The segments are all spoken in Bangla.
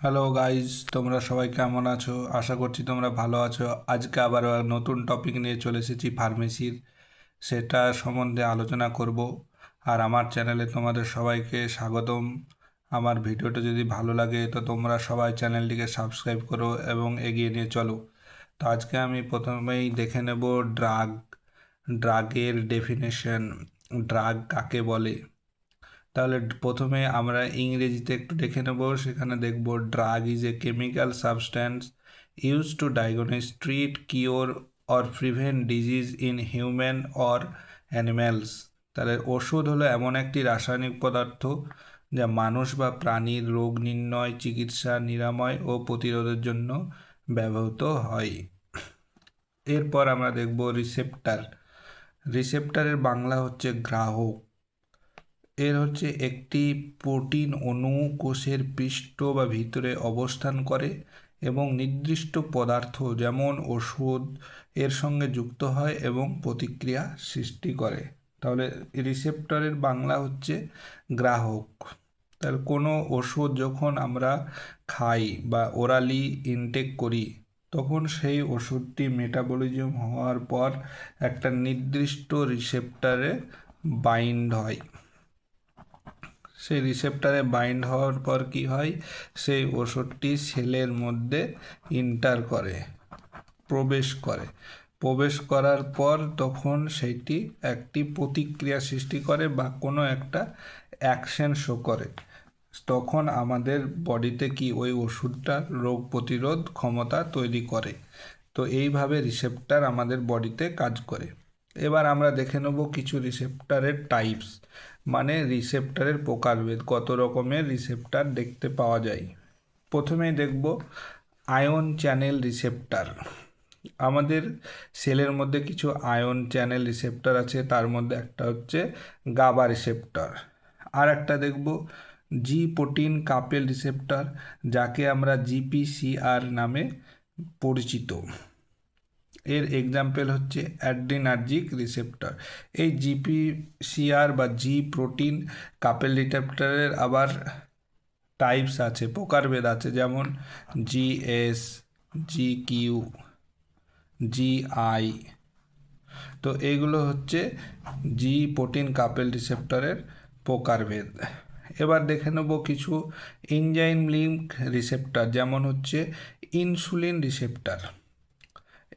হ্যালো গাইজ তোমরা সবাই কেমন আছো? আশা করছি তোমরা ভালো আছো। আজকে আবার নতুন টপিক নিয়ে চলে এসেছি ফার্মেসির সেটা সম্বন্ধে আলোচনা করব। আর আমার চ্যানেলে তোমাদের সবাইকে স্বাগতম। আমার ভিডিওটা যদি ভালো লাগে, তো তোমরা সবাই চ্যানেলটিকে সাবস্ক্রাইব করো এবং এগিয়ে নিয়ে চলো। তো আজকে আমি প্রথমেই দেখে নেব ড্রাগ ড্রাগের ডেফিনেশন ড্রাগ কাকে বলে? তাহলে প্রথমে আমরা ইংরেজিতে একটু দেখে নেব। সেখানে দেখব drug is a chemical substance use to diagnose treat cure or prevent disease in human or animals তাহলে ওষুধ হলো এমন একটি রাসায়নিক পদার্থ যা মানুষ বা প্রাণীর রোগ নির্ণয়, চিকিৎসা, নিরাময় ও প্রতিরোধের জন্য ব্যবহৃত হয়। এরপর আমরা দেখব রিসেপ্টার রিসেপ্টারের বাংলা হচ্ছে গ্রাহক। এর হচ্ছে একটি প্রোটিন অণু কোষের পৃষ্ঠ বা ভিতরে অবস্থান করে এবং নির্দিষ্ট পদার্থ যেমন ওষুধ এর সঙ্গে যুক্ত হয় এবং প্রতিক্রিয়া সৃষ্টি করে। তাহলে রিসেপ্টরের বাংলা হচ্ছে গ্রাহক। তাহলে কোনো ওষুধ যখন আমরা খাই বা ওরালি ইনটেক করি, তখন সেই ওষুধটি মেটাবলিজম হওয়ার পর একটা নির্দিষ্ট রিসেপ্টারে বাইন্ড হয়। সেই রিসেপ্টারে বাইন্ড হওয়ার পর কি হয়? সেই ওষুধটি সেলের মধ্যে ইন্টার করে, প্রবেশ করে। প্রবেশ করার পর তখন সেইটি একটি প্রতিক্রিয়া সৃষ্টি করে বা কোনো একটা অ্যাকশন শো করে। তখন আমাদের বডিতে কি ওই ওষুধটা রোগ প্রতিরোধ ক্ষমতা তৈরি করে? তো এইভাবে রিসেপ্টার আমাদের বডিতে কাজ করে। এবার আমরা দেখে নেব কিছু রিসেপ্টারের টাইপস মানে রিসেপ্টারের প্রকারভেদ, কত রকমের রিসেপ্টার দেখতে পাওয়া যায়। প্রথমেই দেখব আয়ন চ্যানেল রিসেপ্টার আমাদের সেলের মধ্যে কিছু আয়ন চ্যানেল রিসেপ্টার আছে, তার মধ্যে একটা হচ্ছে গাবা রিসেপ্টার আর একটা দেখব জি প্রোটিন কাপেল রিসেপ্টার যাকে আমরা জিপিসিআর নামে পরিচিত। এর এক্সাম্পল হচ্ছে অ্যাড্রিনার্জিক রিসেপ্টর এই জিপিসিআর বা জি প্রোটিন কাপেল রিসেপ্টরের আবার টাইপস আছে প্রকারভেদ আছে। যেমন GS G Q G I তো এগুলো হচ্ছে জি প্রোটিন কাপেল রিসেপ্টরের প্রকারভেদ এবার দেখে নেব কিছু ইনজাইম লিঙ্ক রিসেপ্টার যেমন হচ্ছে ইনসুলিন রিসেপ্টার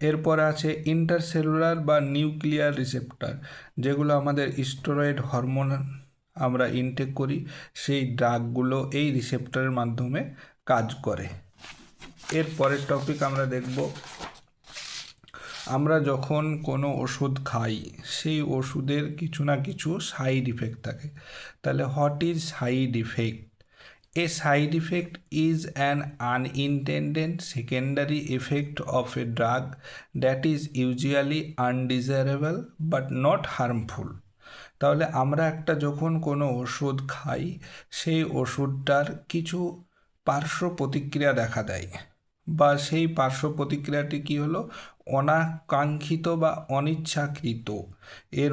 এরপর আছে ইন্টারসেলুলার বা নিউক্লিয়ার রিসেপ্টার যেগুলো আমাদের স্টেরয়েড হরমোন আমরা ইনটেক করি, সেই ড্রাগগুলো এই রিসেপ্টারের মাধ্যমে কাজ করে। এর পরের টপিক আমরা দেখব। আমরা যখন কোনো ওষুধ খাই, সেই ওষুধের কিছু না কিছু সাইড ইফেক্ট থাকে। তাহলে what is side effect A side effect is an unintended secondary effect of a drug that is usually undesirable but not harmful. তাহলে আমরা একটা যখন কোনো ওষুধ খাই, সেই ওষুধটার কিছু পার্শ্ব প্রতিক্রিয়া দেখা দেয়। বা সেই পার্শ্ব প্রতিক্রিয়াটি কী হলো? অনাকাঙ্ক্ষিত বা অনিচ্ছাকৃত। এর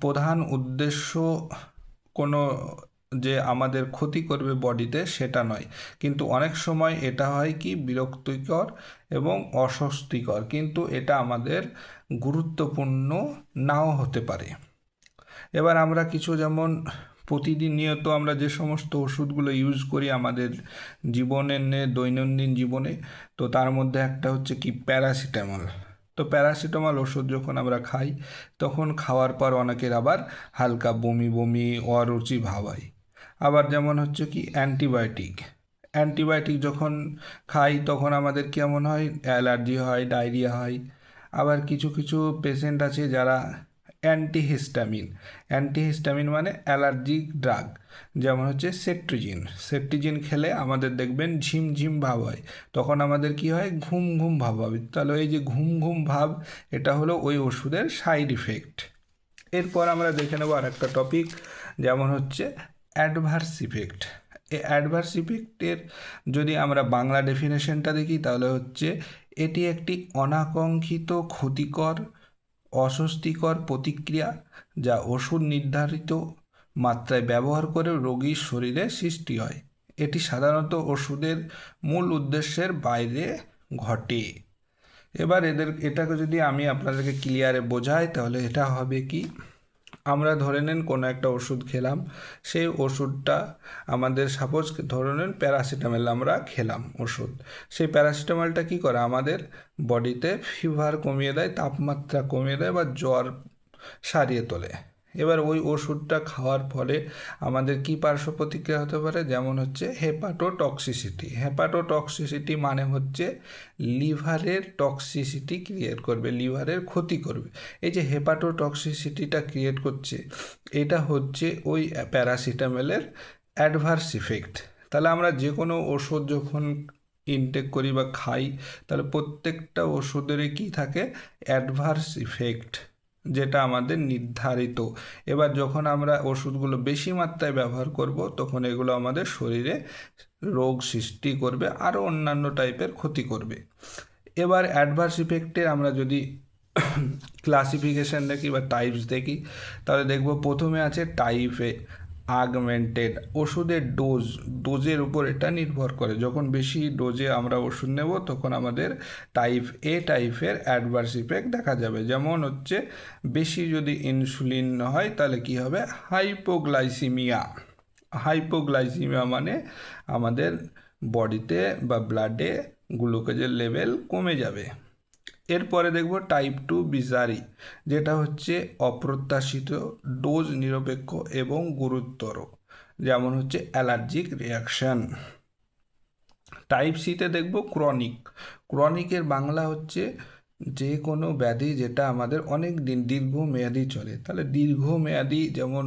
প্রধান উদ্দেশ্য কোনো যে আমাদের ক্ষতি করবে বডিতে সেটা নয়। কিন্তু অনেক সময় এটা হয় কি বিরক্তিকর এবং অস্বস্তিকর। কিন্তু এটা আমাদের গুরুত্বপূর্ণ নাও হতে পারে। এবার আমরা কিছু যেমন প্রতিদিন নিয়ত আমরা যে সমস্ত ওষুধগুলো ইউজ করি আমাদের জীবনের দৈনন্দিন জীবনে, তো তার মধ্যে একটা হচ্ছে কি প্যারাসিটামল। তো প্যারাসিটামল ওষুধ যখন আমরা খাই, তখন খাওয়ার পর অনেকের আবার হালকা বমি বমি, অরুচি ভাব হয়। আবার যেমন হচ্ছে কি অ্যান্টিবায়োটিক। অ্যান্টিবায়োটিক যখন খাই তখন আমাদের কেমন হয়? অ্যালার্জি হয়, ডায়রিয়া হয়। আবার কিছু কিছু পেশেন্ট আছে যারা অ্যান্টিহিস্টামিন। অ্যান্টিহিস্টামিন মানে অ্যালার্জিক ড্রাগ। যেমন হচ্ছে সেট্রিজিন। সেট্রিজিন খেলে আমাদের দেখবেন ঝিমঝিম ভাব হয়। তখন আমাদের কি হয়? ঘুম ঘুম ভাব হবে। তাহলে এই যে ঘুম ঘুম ভাব, এটা হলো ওই ওষুধের সাইড ইফেক্ট এরপর আমরা দেখে নেব আর একটা টপিক যেমন হচ্ছে অ্যাডভার্স ইফেক্ট এই অ্যাডভার্স ইফেক্টের যদি আমরা বাংলা ডেফিনেশনটা দেখি, তাহলে হচ্ছে এটি একটি অনাকাঙ্ক্ষিত ক্ষতিকর, অস্বস্তিকর প্রতিক্রিয়া যা ওষুধ নির্ধারিত মাত্রায় ব্যবহার করে রোগীর শরীরে সৃষ্টি হয়। এটি সাধারণত ওষুধের মূল উদ্দেশ্যের বাইরে ঘটে। এবার এদের, এটাকে যদি আমি আপনাদেরকে ক্লিয়ারে বোঝাই, তাহলে এটা হবে কি? আমরা ধরে নেন কোনো একটা ওষুধ খেলাম, সেই ওষুধটা আমাদের সাপোজ ধরে নেন প্যারাসিটামল আমরা খেলাম ওষুধ। সেই প্যারাসিটামলটা কী করে? আমাদের বডিতে ফিভার কমিয়ে দেয়, তাপমাত্রা কমিয়ে দেয় বা জ্বর সারিয়ে তোলে। এবার ওই ওষুধটা খাওয়ার ফলে আমাদের কি পার্শ্ব প্রতিক্রিয়া হতে পারে? যেমন হচ্ছে হেপাটোটক্সিসিটি হেপাটোটক্সিসিটি মানে হচ্ছে লিভারের টক্সিসিটি ক্রিয়েট করবে, লিভারের ক্ষতি করবে। এই যে হেপাটোটক্সিসিটিটা ক্রিয়েট করছে, এটা হচ্ছে ওই প্যারাসিটামলের অ্যাডভার্স ইফেক্ট তাহলে আমরা যে কোনো ওষুধ যখন ইনটেক করি বা খাই, তাহলে প্রত্যেকটা ওষুধেরই কী থাকে? অ্যাডভার্স ইফেক্ট যেটা আমাদের নির্ধারিত। এবার যখন আমরা ওষুধগুলো বেশি মাত্রায় ব্যবহার করব, তখন এগুলো আমাদের শরীরে রোগ সৃষ্টি করবে, আরও অন্যান্য টাইপের ক্ষতি করবে। এবার অ্যাডভার্স ইফেক্টের আমরা যদি ক্লাসিফিকেশান দেখি বা টাইপস দেখি, তাহলে দেখব প্রথমে আছে টাইপে আগমেন্টেড ওষুধের ডোজ ডোজের উপর এটা নির্ভর করে। যখন বেশি ডোজে আমরা ওষুধ নেব, তখন আমাদের টাইপ এ টাইপের অ্যাডভার্স ইফেক্ট দেখা যাবে। যেমন হচ্ছে, বেশি যদি ইনসুলিন হয়, তাহলে কি হবে? হাইপোগ্লাইসিমিয়া হাইপোগ্লাইসিমিয়া মানে আমাদের বডিতে বা ব্লাডে গ্লুকোজের লেভেল কমে যাবে। এরপরে দেখব টাইপ টু বিজারি যেটা হচ্ছে অপ্রত্যাশিত ডোজ নিরপেক্ষ এবং গুরুতর, যেমন হচ্ছে অ্যালার্জিক রিয়াকশান টাইপ সিতে দেখব ক্রনিক ক্রনিকের বাংলা হচ্ছে যে কোনো ব্যাধি যেটা আমাদের অনেক দিন দীর্ঘমেয়াদী চলে। তাহলে দীর্ঘমেয়াদী যেমন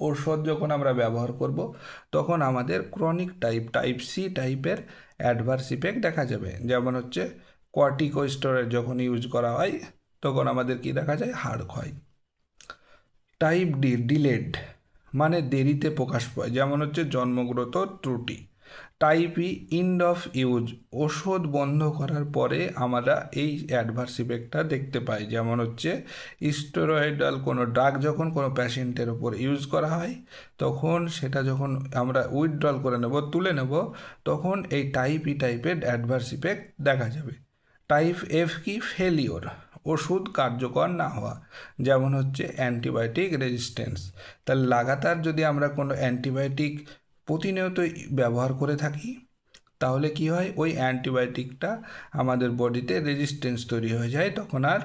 ঔষধ যখন আমরা ব্যবহার করব, তখন আমাদের ক্রনিক টাইপ টাইপ সি টাইপের অ্যাডভার্স ইফেক্ট দেখা যাবে। যেমন হচ্ছে কর্টিকোস্টেরয়েড যখন ইউজ করা হয়, তখন আমাদের কি দেখা যায়? হাড় ক্ষয়। টাইপ ডি ডিলেড মানে দেরিতে প্রকাশ পায়, যেমন হচ্ছে জন্মগ্রত ত্রুটি। Type E end of use ওষুধ বন্ধ করার পরে আমরা এই অ্যাডভার্স ইফেক্টটা দেখতে পাই। যেমন হচ্ছে স্টেরয়েডাল কোনো ড্রাগ যখন কোনো প্যাশেন্টের ওপর ইউজ করা হয়, তখন সেটা যখন আমরা উইথড্রল করে নেব, তুলে নেব, তখন এই টাইপ ই টাইপের অ্যাডভার্স ইফেক্ট দেখা যাবে। টাইপ এফ কি? ফেলিওর ওষুধ কার্যকর না হওয়া। যেমন হচ্ছে অ্যান্টিবায়োটিক রেজিস্ট্যান্স তাহলে লাগাতার যদি আমরা কোনো অ্যান্টিবায়োটিক প্রতিনিয়ত ব্যবহার করে থাকি, তাহলে কি হয়? ওই অ্যান্টিবায়োটিকটা আমাদের বডিতে রেজিস্ট্যান্স তৈরি হয়ে যায়, তখন আর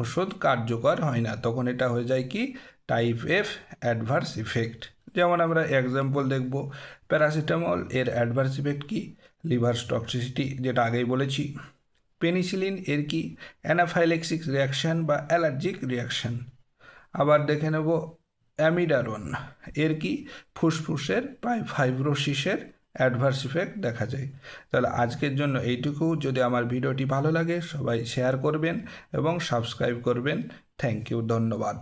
ওষুধ কার্যকর হয় না। তখন এটা হয়ে যায় কি? টাইপ এফ অ্যাডভার্স ইফেক্ট যেমন আমরা এক্সাম্পল দেখব প্যারাসিটামল এর অ্যাডভার্স ইফেক্ট কি? লিভার টক্সিসিটি যেটা আগেই বলেছি। পেনিসিলিন এর কি অ্যানাফাইলেক্সিক রিয়াকশান বা অ্যালার্জিক রিয়াকশান আবার দেখে নেব অ্যামিডারন, এর কি ফুসফুসের ফাইব্রোসিসের অ্যাডভার্স ইফেক্ট দেখা যায়। তাহলে আজকের জন্য এইটুকু। যদি আমার ভিডিওটি ভালো লাগে, সবাই শেয়ার করবেন এবং সাবস্ক্রাইব করবেন। থ্যাংক ইউ ধন্যবাদ।